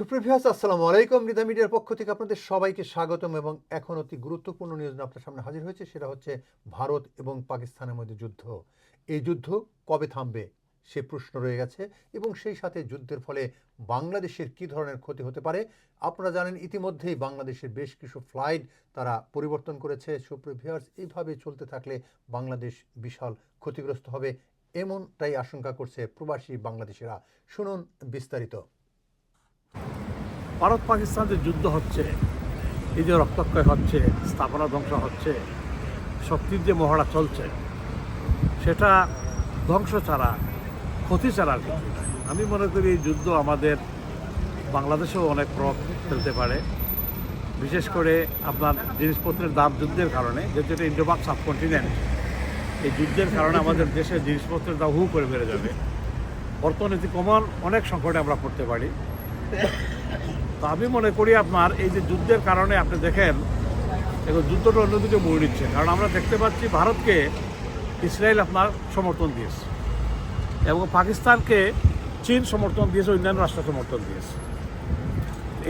সুপ্রভিয়াস আসসালামু আলাইকুম। রিদা মিডিয়ার পক্ষ থেকে আপনাদের সবাইকে স্বাগতম এবং এখন অতি গুরুত্বপূর্ণ নিউজ আপনার সামনে হাজির হয়েছে, সেটা হচ্ছে ভারত এবং পাকিস্তানের মধ্যে যুদ্ধ। এই যুদ্ধ কবে থামবে সে প্রশ্ন রয়ে গেছে এবং সেই সাথে যুদ্ধের ফলে বাংলাদেশের কী ধরনের ক্ষতি হতে পারে, আপনারা জানেন ইতিমধ্যেই বাংলাদেশের বেশ কিছু ফ্লাইট তারা পরিবর্তন করেছে। সুপ্রিভিয়ার্স এইভাবে চলতে থাকলে বাংলাদেশ বিশাল ক্ষতিগ্রস্ত হবে, এমনটাই আশঙ্কা করছে প্রবাসী বাংলাদেশিরা। শুনুন বিস্তারিত। ভারত পাকিস্তান যে যুদ্ধ হচ্ছে, এই যে রক্তক্ষয় হচ্ছে, স্থাপনা ধ্বংস হচ্ছে, শক্তির যে মহড়া চলছে, সেটা ধ্বংস ছাড়া, ক্ষতি ছাড়া আর কিছু আমি মনে করি এই যুদ্ধ আমাদের বাংলাদেশেও অনেক প্রভাব ফেলতে পারে। বিশেষ করে আপনার জিনিসপত্রের দাম যুদ্ধের কারণে যেহেতু এটা ইন্ডোপাক সাবকন্টিনেন্ট, এই যুদ্ধের কারণে আমাদের দেশের জিনিসপত্রের দাম হু করে বেড়ে যাবে। অর্থনীতি কমার অনেক সংকটে আমরা পড়তে পারি। তো আমি মনে করি আপনার এই যে যুদ্ধের কারণে আপনি দেখেন এখন যুদ্ধটা অন্যদিকে মোড় নিচ্ছে কারণ আমরা দেখতে পাচ্ছি ভারতকে ইসরায়েল আপনার সমর্থন দিয়েছে এবং পাকিস্তানকে চীন সমর্থন দিয়েছে, অন্যান্য রাষ্ট্র সমর্থন দিয়েছে।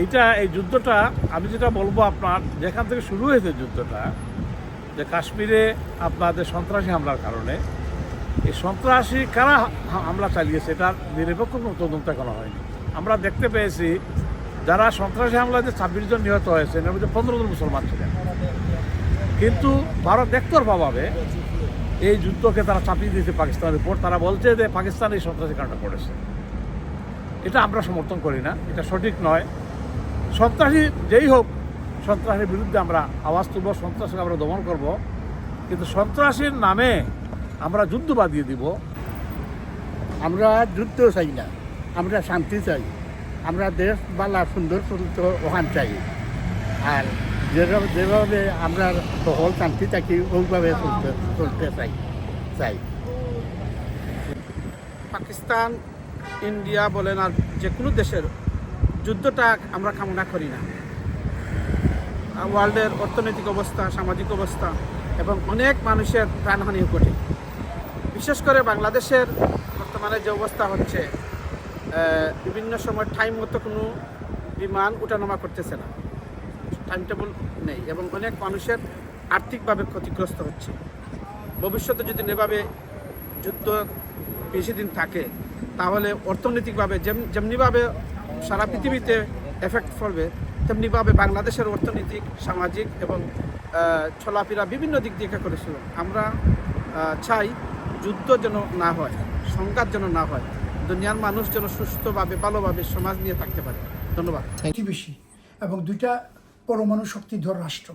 এইটা, এই যুদ্ধটা, আমি যেটা বলব আপনার, যেখান থেকে শুরু হয়েছে যুদ্ধটা, যে কাশ্মীরে আপনাদের সন্ত্রাসী হামলার কারণে, এই সন্ত্রাসী কারা হামলা চালিয়েছে, এটার নিরপেক্ষ কোনো তদন্ত এখনও হয়নি। আমরা দেখতে পেয়েছি যারা সন্ত্রাসী হামলাতে ছাব্বিশ জন নিহত হয়েছে, এর মধ্যে পনেরো জন মুসলমান ছিলেন। কিন্তু ভারত দেখতরভাবে এই যুদ্ধকে তারা চাপিয়ে দিয়েছে পাকিস্তানের উপর। তারা বলছে যে পাকিস্তান এই সন্ত্রাসী কাণ্ডটা করেছে এটা আমরা সমর্থন করি না, এটা সঠিক নয়। সন্ত্রাসী যেই হোক, সন্ত্রাসের বিরুদ্ধে আমরা আওয়াজ তুলব, সন্ত্রাসকে আমরা দমন করব। কিন্তু সন্ত্রাসীর নামে আমরা যুদ্ধ বাদিয়ে দিব। আমরা যুদ্ধ চাই না, আমরা শান্তি চাই। আমরা দেশ বালা সুন্দর চলত ওখান চাই। আর যেভাবে যেভাবে আমরা সকল শান্তি থাকি, ওইভাবে চলতে চলতে চাই চাই। পাকিস্তান, ইন্ডিয়া বলেন আর যে কোনো দেশের যুদ্ধটা আমরা কামনা করি না। ওয়ার্ল্ডের অর্থনৈতিক অবস্থা, সামাজিক অবস্থা এবং অনেক মানুষের প্রাণহানি ঘটে। বিশেষ করে বাংলাদেশের বর্তমানে যে অবস্থা হচ্ছে বিভিন্ন সময় টাইম মতো কোনো বিমান উঠানামা করতেছে না। টাইম টেবল নেই এবং অনেক মানুষের আর্থিকভাবে ক্ষতিগ্রস্ত হচ্ছে। ভবিষ্যতে যদি এভাবে যুদ্ধ বেশি দিন থাকে, তাহলে অর্থনৈতিকভাবে যেম- যেমনিভাবে সারা পৃথিবীতে এফেক্ট পড়বে, তেমনিভাবে বাংলাদেশের অর্থনৈতিক, সামাজিক এবং চলাফেরা বিভিন্ন দিক দিয়ে করেছিল আমরা চাই যুদ্ধ যেন না হয়, সংঘাত যেন না হয়। দুনিয়ার মানুষ যেন সুস্থভাবে ভালোভাবে সমাজ নিয়ে থাকতে পারে। ধন্যবাদ। প্রতিবেশী এবং দুইটা পরমাণু শক্তিধর রাষ্ট্র।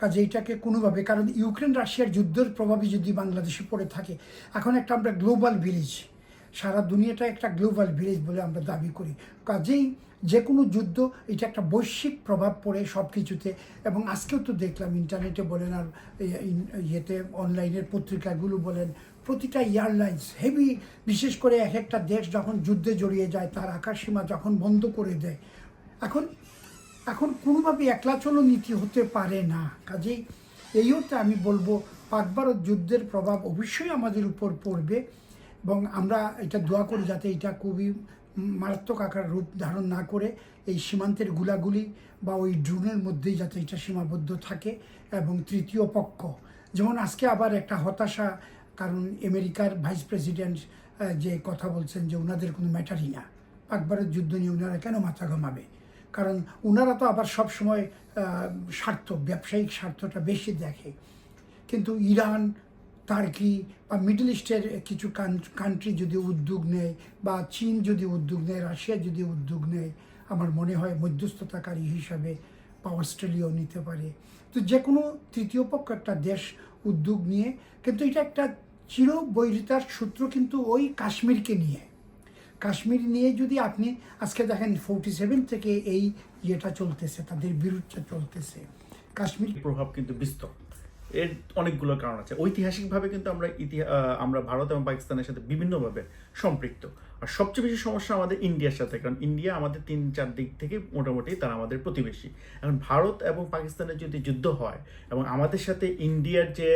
কাজে এটাকে কোনোভাবে কারণ ইউক্রেন রাশিয়ার যুদ্ধের প্রভাবে যদি বাংলাদেশে পড়ে থাকে এখন একটা আমরা গ্লোবাল ভিলেজ সারা দুনিয়াটা একটা গ্লোবাল ভিলেজ বলে আমরা দাবি করি। কাজেই যে কোনো যুদ্ধ এটা একটা বৈশ্বিক প্রভাব পড়ে সব কিছুতে এবং আজকেও তো দেখলাম ইন্টারনেটে বলেন আর ইয়েতে অনলাইনের পত্রিকাগুলো বলেন প্রতিটা এয়ারলাইন্স হেভি, বিশেষ করে এক একটা দেশ যখন যুদ্ধে জড়িয়ে যায়, তার আকাশসীমা যখন বন্ধ করে দেয়। এখন এখন কোনোভাবে একলা চলো নীতি হতে পারে না। কাজেই এই অর্থে আমি বলব, পাক ভারত যুদ্ধের প্রভাব অবশ্যই আমাদের উপর পড়বে এবং আমরা এটা দোয়া করি যাতে এটা খুবই মারাত্মক আকার রূপ ধারণ না করে এই সীমান্তের গুলাগুলি বা ওই ড্রোনের মধ্যেই যাতে এটা সীমাবদ্ধ থাকে এবং তৃতীয় পক্ষ। যেমন আজকে আবার একটা হতাশা কারণ আমেরিকার ভাইস প্রেসিডেন্ট যে কথা বলছেন যে ওনাদের কোনো ম্যাটারই না। ভারত যুদ্ধ নিয়ে ওনারা কেন মাথা ঘামাবে? কারণ ওনারা তো আবার সব সময় স্বার্থ, ব্যবসায়িক স্বার্থটা বেশি দেখে। কিন্তু ইরান টার্কি বা মিডল ইস্টের কিছু কান্ট্রি যদি উদ্যোগ নেয় বা চীন যদি উদ্যোগ নেয়, রাশিয়া যদি উদ্যোগ নেয়, আমার মনে হয় মধ্যস্থতাকারী হিসাবে বা অস্ট্রেলিয়াও নিতে পারে। তো যে কোনো তৃতীয় পক্ষ একটা দেশ উদ্যোগ নিয়ে, কিন্তু এটা একটা চির বৈরিতার সূত্র কিন্তু ওই কাশ্মীরকে নিয়ে। কাশ্মীর নিয়ে যদি আপনি, আজকে দেখেন ফোর্টি সেভেন থেকে এই ইয়েটা চলতেছে, তাদের বিরুদ্ধে চলতেছে। কাশ্মীর প্রভাব কিন্তু বিস্তর। এর অনেকগুলো কারণ আছে। ঐতিহাসিকভাবে কিন্তু আমরা ইতিহাস আমরা ভারত এবং পাকিস্তানের সাথে বিভিন্নভাবে সম্পৃক্ত। আর সবচেয়ে বেশি সমস্যা আমাদের ইন্ডিয়ার সাথে, কারণ ইন্ডিয়া আমাদের তিন চার দিক থেকে মোটামুটি তারা আমাদের প্রতিবেশী। এখন ভারত এবং পাকিস্তানের যদি যুদ্ধ হয় এবং আমাদের সাথে ইন্ডিয়ার যে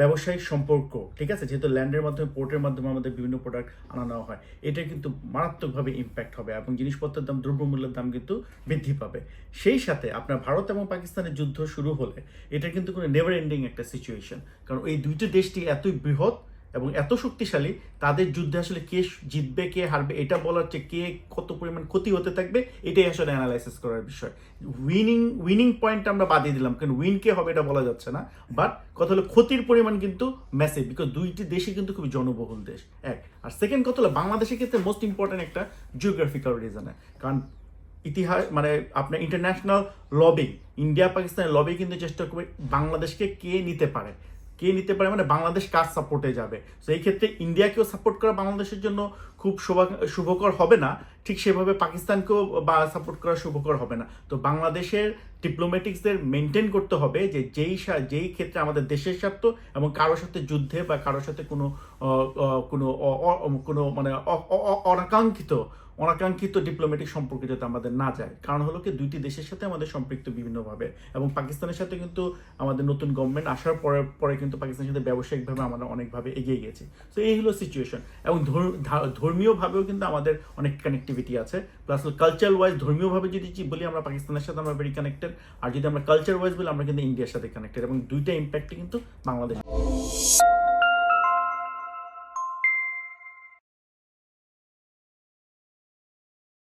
ব্যবসায়িক সম্পর্ক, ঠিক আছে? যেহেতু ল্যান্ডের মাধ্যমে, পোর্টের মাধ্যমে আমাদের বিভিন্ন প্রোডাক্ট আনা নেওয়া হয়, এটা কিন্তু মারাত্মকভাবে ইম্প্যাক্ট হবে এবং জিনিসপত্রের দাম, দ্রব্যমূল্যের দাম কিন্তু বৃদ্ধি পাবে। সেই সাথে আপনার ভারত এবং পাকিস্তানের যুদ্ধ শুরু হলে, এটা কিন্তু কোনো নেভার এন্ডিং একটা সিচুয়েশন কারণ এই দুইটি দেশটি এতই বৃহৎ এবং এত শক্তিশালী, তাদের যুদ্ধে আসলে কে জিতবে, কে হারবে, এটা বলার চেয়ে কে কত পরিমাণ ক্ষতি হতে থাকবে, এটাই আসলে অ্যানালাইসিস করার বিষয়। উইনিং উইনিং পয়েন্ট আমরা বাদিয়ে দিলাম, কারণ উইন কে হবে এটা বলা যাচ্ছে না। বাট কথা হলো ক্ষতির পরিমাণ কিন্তু ম্যাসিভ বিকজ দুইটি দেশই কিন্তু খুবই জনবহুল দেশ, এক। আর সেকেন্ড কথা হলো, বাংলাদেশের ক্ষেত্রে মোস্ট ইম্পর্টেন্ট একটা জিওগ্রাফিক্যাল রিজনে কারণ ইতিহাস মানে আপনার ইন্টারন্যাশনাল লবি ইন্ডিয়া পাকিস্তানের লবি কিন্তু চেষ্টা করবে বাংলাদেশকে কে নিতে পারে। কে নিতে পারে মানে বাংলাদেশ কার সাপোর্টে যাবে? তো এই ক্ষেত্রে ইন্ডিয়াকেও সাপোর্ট করা বাংলাদেশের জন্য খুব শুভ শুভকর হবে না। ঠিক সেভাবে পাকিস্তানকেও বা সাপোর্ট করা শুভকর হবে না। তো বাংলাদেশের ডিপ্লোম্যাটিক্সদের মেনটেন করতে হবে যে যেই যেই ক্ষেত্রে আমাদের দেশের স্বার্থ এবং কারোর সাথে যুদ্ধে বা কারোর সাথে কোনো কোনো কোনো মানে অনাকাঙ্ক্ষিত অনাকাঙ্ক্ষিত ডিপ্লোম্যাটিক সম্পর্কে যাতে আমাদের না যায়। কারণ হলো কি, দুইটি দেশের সাথে আমাদের সম্পৃক্ত বিভিন্নভাবে এবং পাকিস্তানের সাথে কিন্তু আমাদের নতুন গভর্নমেন্ট আসার পরে পরে কিন্তু পাকিস্তানের সাথে ব্যবসায়িকভাবে আমরা অনেকভাবে এগিয়ে গেছি। তো এই হলো সিচুয়েশন এবং ধর্মীয়ভাবেও কিন্তু আমাদের অনেক কানেক্টিভিটি আছে প্লাস কালচার ওয়াইজ ধর্মীয়ভাবে যদি বলি, আমরা পাকিস্তানের সাথে আমরা ভেরি কানেক্টেড আর যদি আমরা কালচার ওয়াইজ বলি, আমরা কিন্তু ইন্ডিয়ার সাথে কানেক্টেড এবং দুইটা ইম্প্যাক্টই কিন্তু বাংলাদেশ